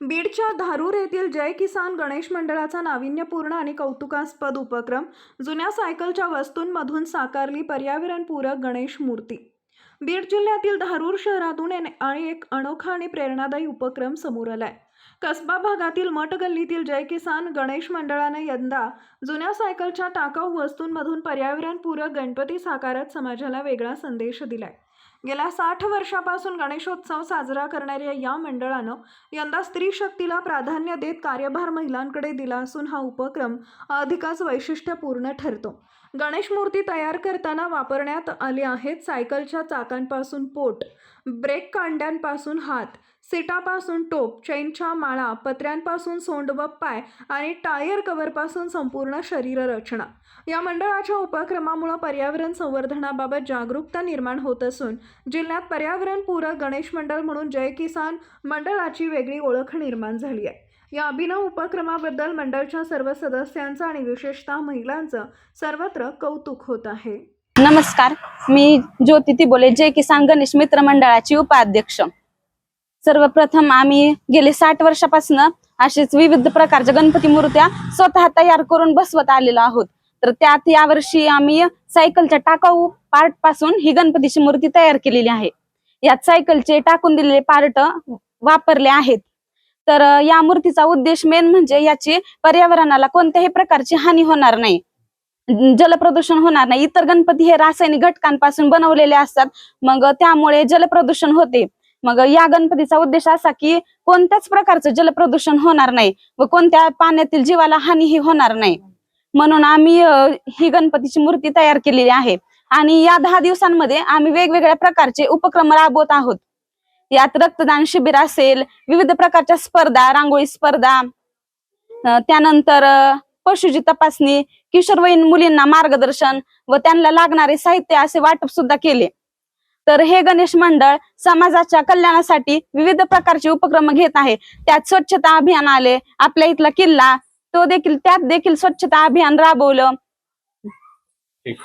बीडच्या धारूर येथील जय किसान गणेश मंडळाचा नाविन्यपूर्ण आणि कौतुकास्पद उपक्रम जुन्या सायकलच्या वस्तूंमधून साकारली पर्यावरणपूरक गणेश मूर्ती. बीड जिल्ह्यातील धारूर शहरातून आणि एक अनोखा आणि प्रेरणादायी उपक्रम समोर आलाय. कसबा भागातील मठ गल्लीतील जय किसान गणेश मंडळाने यंदा जुन्या सायकलच्या टाकाऊ वस्तूंमधून पर्यावरणपूरक गणपती साकारत समाजाला वेगळा संदेश दिलाय. गेल्या साठ वर्षापासून गणेशोत्सव साजरा करणाऱ्या या मंडळानं यंदा स्त्री शक्तीला प्राधान्य देत कार्यभार महिलांकडे दिला असून हा उपक्रम अधिकच वैशिष्ट्यपूर्ण ठरतो. गणेश मूर्ती तयार करताना वापरण्यात आले आहेत सायकलच्या चाकांपासून पोट ब्रेक कांड्यांपासून हात सीटापासून टोप चैनच्या माळा पत्र्यांपासून सोंड व पाय आणि टायर कव्हरपासून संपूर्ण शरीर रचना या मंडळाच्या उपक्रमामुळे पर्यावरण संवर्धनाबाबत जागरूकता निर्माण होत असून जिल्ह्यात पर्यावरणपूरक गणेश मंडळ म्हणून जय किसान मंडळाची वेगळी ओळख निर्माण झाली आहे. या अभिनव उपक्रमाबद्दल मंडळच्या सर्व सदस्यांचं आणि विशेषतः महिलांचं सर्वत्र कौतुक होत आहे. नमस्कार मी ज्योती तिबोले जय किसान गणेश मित्र मंडळाची उपाध्यक्ष. सर्वप्रथम आम्ही गेले साठ वर्षापासून असेच विविध प्रकारच्या गणपती मूर्त्या स्वतः तयार करून बसवत आलेलो आहोत. तर त्यात यावर्षी आम्ही सायकलच्या टाकाऊ पार्टपासून ही गणपतीची मूर्ती तयार केलेली आहे. यात सायकलचे टाकून दिलेले पार्ट वापरले आहेत. तर या मूर्तीचा उद्देश मेन म्हणजे याची पर्यावरणाला कोणत्याही प्रकारची हानी होणार नाही. जलप्रदूषण होणार नाही. इतर गणपती हे रासायनिक घटकांपासून बनवलेले असतात. मग त्यामुळे जलप्रदूषण होते. मग या गणपतीचा उद्देश असा की कोणत्याच प्रकारचं जलप्रदूषण होणार नाही व कोणत्या पाण्यातील जीवाला हानीही होणार नाही. म्हणून आम्ही ही गणपतीची मूर्ती तयार केलेली आहे. आणि या दहा दिवसांमध्ये आम्ही वेगवेगळ्या प्रकारचे उपक्रम राबवत आहोत. यात रक्तदान शिबिर असेल विविध प्रकारच्या स्पर्धा रांगोळी स्पर्धा त्यानंतर पशुची तपासणी किशोरवयीन मुलींना मार्गदर्शन व त्यांना लागणारे साहित्य असे वाटप सुद्धा केले. तर हे गणेश मंडळ समाजाच्या कल्याणासाठी विविध प्रकारचे उपक्रम घेत आहे. त्यात स्वच्छता अभियान आले. आपल्या इथला किल्ला तो देखील त्यात देखील स्वच्छता अभियान राबवलं. ठीक.